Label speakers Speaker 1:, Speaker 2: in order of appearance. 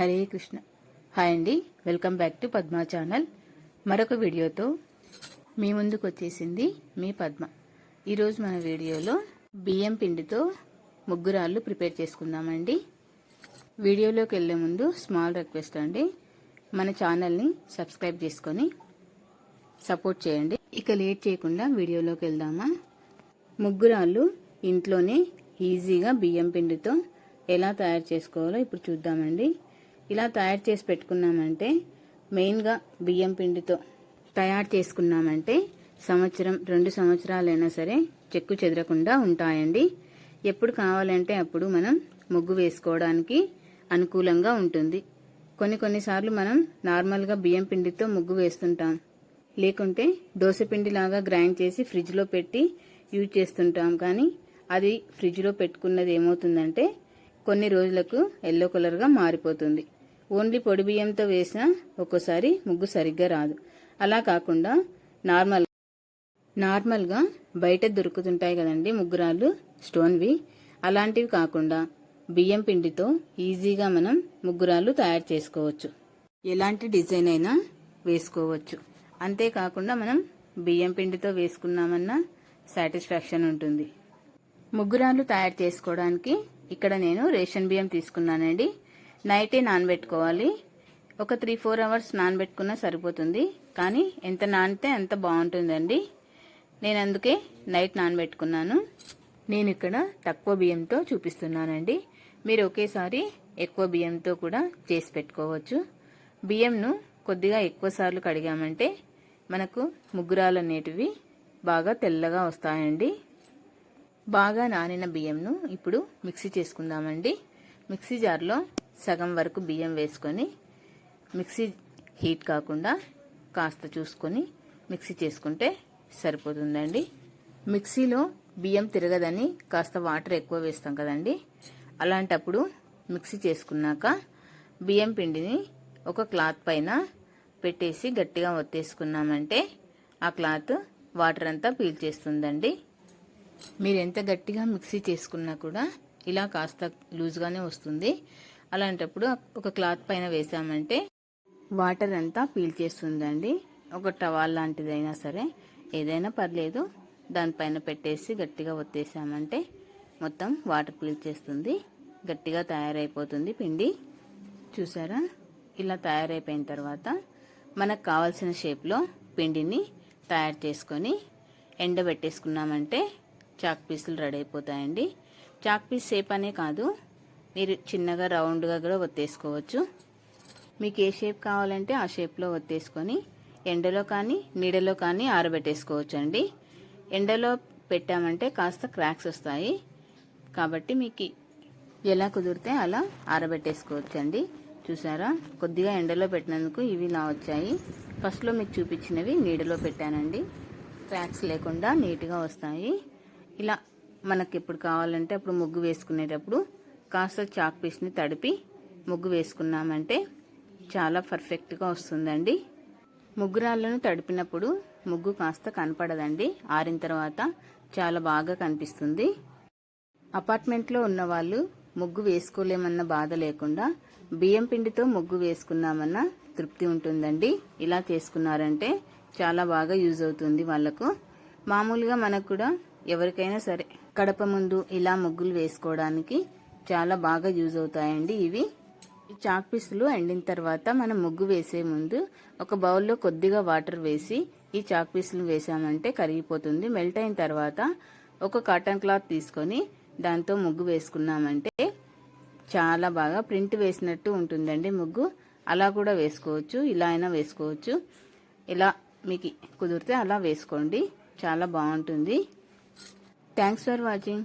Speaker 1: Hare Krishna. Hi అండి. Welcome back to Padma channel. మరొక వీడియోతో మీ ముందుకు వచ్చేసింది మీ పద్మ. ఈరోజు మన వీడియోలో బియ్యం పిండితో ముగ్గురాళ్ళు ప్రిపేర్ చేసుకుందామండి. వీడియోలోకి వెళ్ళే ముందు స్మాల్ రిక్వెస్ట్ అండి. మన ఛానల్ని సబ్స్క్రైబ్ చేసుకొని సపోర్ట్ చేయండి. ఇక లేట్ చేయకుండా వీడియోలోకి వెళ్దామా? ముగ్గురాళ్ళు ఇంట్లోనే ఈజీగా బియ్యం పిండితో ఎలా తయారు చేసుకోవాలో ఇప్పుడు చూద్దామండి. ఇలా తయారు చేసి పెట్టుకున్నామంటే మెయిన్గా బియ్యం పిండితో తయారు చేసుకున్నామంటే సంవత్సరం రెండు సంవత్సరాలైనా సరే చెక్కు చెదరకుండా ఉంటాయండి. ఎప్పుడు కావాలంటే అప్పుడు మనం ముగ్గు వేసుకోవడానికి అనుకూలంగా ఉంటుంది. కొన్ని కొన్నిసార్లు మనం నార్మల్గా బియ్యం పిండితో ముగ్గు వేస్తుంటాం. లేకుంటే దోశపిండి లాగా గ్రైండ్ చేసి ఫ్రిడ్జ్లో పెట్టి యూజ్ చేస్తుంటాం. కానీ అది ఫ్రిడ్జ్లో పెట్టుకున్నది ఏమవుతుందంటే కొన్ని రోజులకు ఎల్లో కలర్గా మారిపోతుంది. ఓన్లీ పొడి బియ్యంతో వేసినా ఒక్కోసారి ముగ్గు సరిగ్గా రాదు. అలా కాకుండా నార్మల్ నార్మల్గా బయట దొరుకుతుంటాయి కదండి ముగ్గురాళ్ళు స్టోన్వి. అలాంటివి కాకుండా బియ్యం పిండితో ఈజీగా మనం ముగ్గురాళ్ళు తయారు చేసుకోవచ్చు. ఎలాంటి డిజైన్ అయినా వేసుకోవచ్చు. అంతేకాకుండా మనం బియ్యం పిండితో వేసుకున్నామన్నా సాటిస్ఫాక్షన్ ఉంటుంది. ముగ్గురాళ్ళు తయారు చేసుకోవడానికి ఇక్కడ నేను రేషన్ బియ్యం తీసుకున్నానండి. నైటే నానబెట్టుకోవాలి. ఒక త్రీ ఫోర్ అవర్స్ నానబెట్టుకున్నా సరిపోతుంది. కానీ ఎంత నానితే అంత బాగుంటుందండి. నేను అందుకే నైట్ నానబెట్టుకున్నాను. నేను ఇక్కడ తక్కువ బియ్యంతో చూపిస్తున్నానండి. మీరు ఒకేసారి ఎక్కువ బియ్యంతో కూడా చేసి పెట్టుకోవచ్చు. బియ్యంను కొద్దిగా ఎక్కువ సార్లు కడిగామంటే మనకు ముగ్గురాలు అనేటివి బాగా తెల్లగా వస్తాయండి. బాగా నానిన బియ్యంను ఇప్పుడు మిక్సీ చేసుకుందామండి. మిక్సీ జార్లో సగం వరకు బియ్యం వేసుకొని మిక్సీ హీట్ కాకుండా కాస్త చూసుకొని మిక్సీ చేసుకుంటే సరిపోతుందండి. మిక్సీలో బియ్యం తిరగదని కాస్త వాటర్ ఎక్కువ వేస్తాం కదండి. అలాంటప్పుడు మిక్సీ చేసుకున్నాక బియ్యం పిండిని ఒక క్లాత్ పైన పెట్టేసి గట్టిగా ఒత్తేసుకున్నామంటే ఆ క్లాత్ వాటర్ అంతా పీల్చేస్తుందండి. మీరు ఎంత గట్టిగా మిక్సీ చేసుకున్నా కూడా ఇలా కాస్త లూజ్గానే వస్తుంది. అలాంటప్పుడు ఒక క్లాత్ పైన వేసామంటే వాటర్ అంతా పీల్చేస్తుందండి ఒక టవాల్ లాంటిదైనా సరే ఏదైనా పర్లేదు దానిపైన పెట్టేసి గట్టిగా ఒత్తేసామంటే మొత్తం వాటర్ పీల్చేస్తుంది గట్టిగా తయారైపోతుంది పిండి. చూసారా? ఇలా తయారైపోయిన తర్వాత మనకు కావాల్సిన షేప్లో పిండిని తయారు చేసుకొని ఎండబెట్టేసుకున్నామంటే చాక్ పీసులు రెడీ అయిపోతాయండి. చాక్ పీస్ షేప్ అనే కాదు మీరు చిన్నగా రౌండ్గా కూడా ఒత్తేసుకోవచ్చు. మీకు ఏ షేప్ కావాలంటే ఆ షేప్లో ఒత్తేసుకొని ఎండలో కానీ నీడలో కానీ ఆరబెట్టేసుకోవచ్చు అండి ఎండలో పెట్టామంటే కాస్త క్రాక్స్ వస్తాయి. కాబట్టి మీకు ఎలా కుదిరితే అలా ఆరబెట్టేసుకోవచ్చు అండి చూసారా? కొద్దిగా ఎండలో పెట్టినందుకు ఇవి ఇలా వచ్చాయి. ఫస్ట్లో మీకు చూపించినవి నీడలో పెట్టానండి. క్రాక్స్ లేకుండా నీట్గా వస్తాయి. ఇలా మనకి ఎప్పుడు కావాలంటే అప్పుడు ముగ్గు వేసుకునేటప్పుడు కాస్త చాక్ పీస్ని తడిపి ముగ్గు వేసుకున్నామంటే చాలా పర్ఫెక్ట్గా వస్తుందండి. ముగ్గురాళ్ళను తడిపినప్పుడు ముగ్గు కాస్త కనపడదండి. ఆరిన తర్వాత చాలా బాగా కనిపిస్తుంది. అపార్ట్మెంట్లో ఉన్నవాళ్ళు ముగ్గు వేసుకోలేమన్న బాధ లేకుండా బియ్యం పిండితో ముగ్గు వేసుకున్నామన్న తృప్తి ఉంటుందండి. ఇలా చేసుకున్నారంటే చాలా బాగా యూజ్ అవుతుంది వాళ్ళకు. మామూలుగా మనకు కూడా ఎవరికైనా సరే కడప ముందు ఇలా ముగ్గులు వేసుకోవడానికి చాలా బాగా యూజ్ అవుతాయండి ఇవి. చాక్ పీసులు ఎండిన తర్వాత మనం ముగ్గు వేసే ముందు ఒక బౌల్లో కొద్దిగా వాటర్ వేసి ఈ చాక్ పీసులు వేసామంటే కరిగిపోతుంది. మెల్ట్ అయిన తర్వాత ఒక కాటన్ క్లాత్ తీసుకొని దాంతో ముగ్గు వేసుకున్నామంటే చాలా బాగా ప్రింట్ వేసినట్టు ఉంటుందండి ముగ్గు. అలా కూడా వేసుకోవచ్చు ఇలా అయినా వేసుకోవచ్చు. ఇలా మీకు కుదిరితే అలా వేసుకోండి. చాలా బాగుంటుంది. Thanks for watching